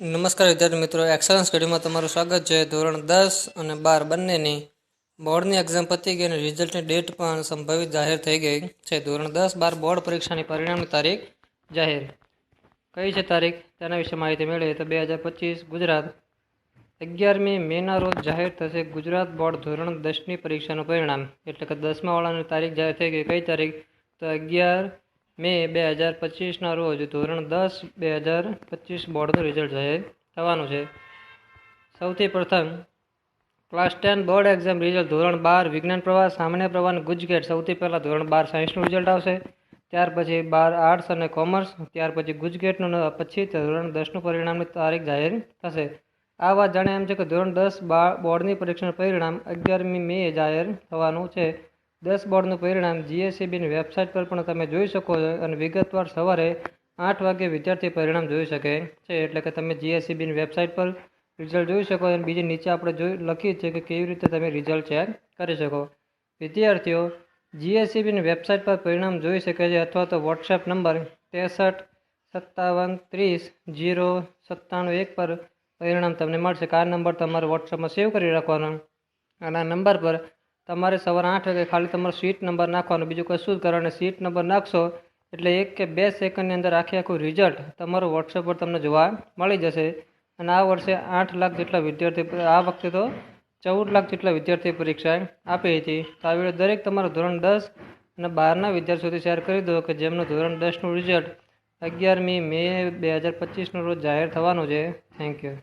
નમસ્કાર વિદ્યાર્થી મિત્રો એક્સલન્સ સ્ટડીમાં તમારું સ્વાગત છે. ધોરણ દસ અને બાર બંનેની બોર્ડની એક્ઝામ પતી ગઈ અને રિઝલ્ટની ડેટ પણ સંભવિત જાહેર થઈ ગઈ છે. ધોરણ દસ બાર બોર્ડ પરીક્ષાની પરિણામની તારીખ જાહેર. કઈ છે તારીખ? તેના વિશે માહિતી મેળવીએ તો બે હજાર પચીસ ગુજરાત. અગિયારમી મેના રોજ જાહેર થશે ગુજરાત બોર્ડ ધોરણ દસની પરીક્ષાનું પરિણામ. એટલે કે દસમા વાળાની તારીખ જાહેર થઈ ગઈ. કઈ તારીખ? તો અગિયાર મે બે હજાર પચીસના રોજ ધોરણ દસ બે હજાર પચીસ બોર્ડનું રિઝલ્ટ જાહેર થવાનું છે. સૌથી પ્રથમ class ten board exam result ધોરણ બાર વિજ્ઞાન પ્રવાહ, સામાન્ય પ્રવાહ ગુજગેટ સૌથી પહેલાં ધોરણ બાર સાયન્સનું રિઝલ્ટ આવશે. ત્યાર પછી બાર આર્ટ્સ અને કોમર્સ ત્યાર પછી ગુજકેટનું પછી ધોરણ દસનું પરિણામની તારીખ જાહેર થશે. આ વાત જાણે એમ છે કે ધોરણ દસ બાર બોર્ડની પરીક્ષાનું પરિણામ અગિયારમી મે જાહેર થવાનું છે. દસ બોર્ડનું પરિણામ જીએસસીબીની વેબસાઇટ પર પણ તમે જોઈ શકો છો અને વિગતવાર સવારે આઠ વાગે વિદ્યાર્થી પરિણામ જોઈ શકે છે. એટલે કે તમે જીએસસીબીની વેબસાઇટ પર રિઝલ્ટ જોઈ શકો અને બીજી નીચે આપણે જોઈ લખીએ છીએ કે કેવી રીતે તમે રિઝલ્ટ ચેક કરી શકો. વિદ્યાર્થીઓ, જીએસસીબીની વેબસાઇટ પર પરિણામ જોઈ શકે છે અથવા તો વોટ્સએપ નંબર ત્રેસઠ સત્તાવન ત્રીસ જીરો સત્તાણું એક પર પરિણામ તમને મળશે. કાર નંબર તમારે વોટ્સએપમાં સેવ કરી રાખવાનો. અને આ નંબર પર તમારે સવારે આઠ વાગે ખાલી તમારો સીટ નંબર નાખવાનો, બીજું કશું જ કરવાનું સીટ નંબર નાખશો એટલે એક કે બે સેકન્ડની અંદર આખે આખું રિઝલ્ટ તમારું વોટ્સએપ પર તમને જોવા મળી જશે. અને આ વર્ષે આઠ લાખ જેટલા વિદ્યાર્થી, આ વખતે તો ચૌદ લાખ જેટલા વિદ્યાર્થી પરીક્ષા આપી હતી. તો આ વીડિયો દરેક તમારું ધોરણ દસ અને બારના વિદ્યાર્થીઓથી શેર કરી દો કે જેમનું ધોરણ દસનું રિઝલ્ટ અગિયારમી મે બે હજાર પચીસનો રોજ જાહેર થવાનું છે. Thank you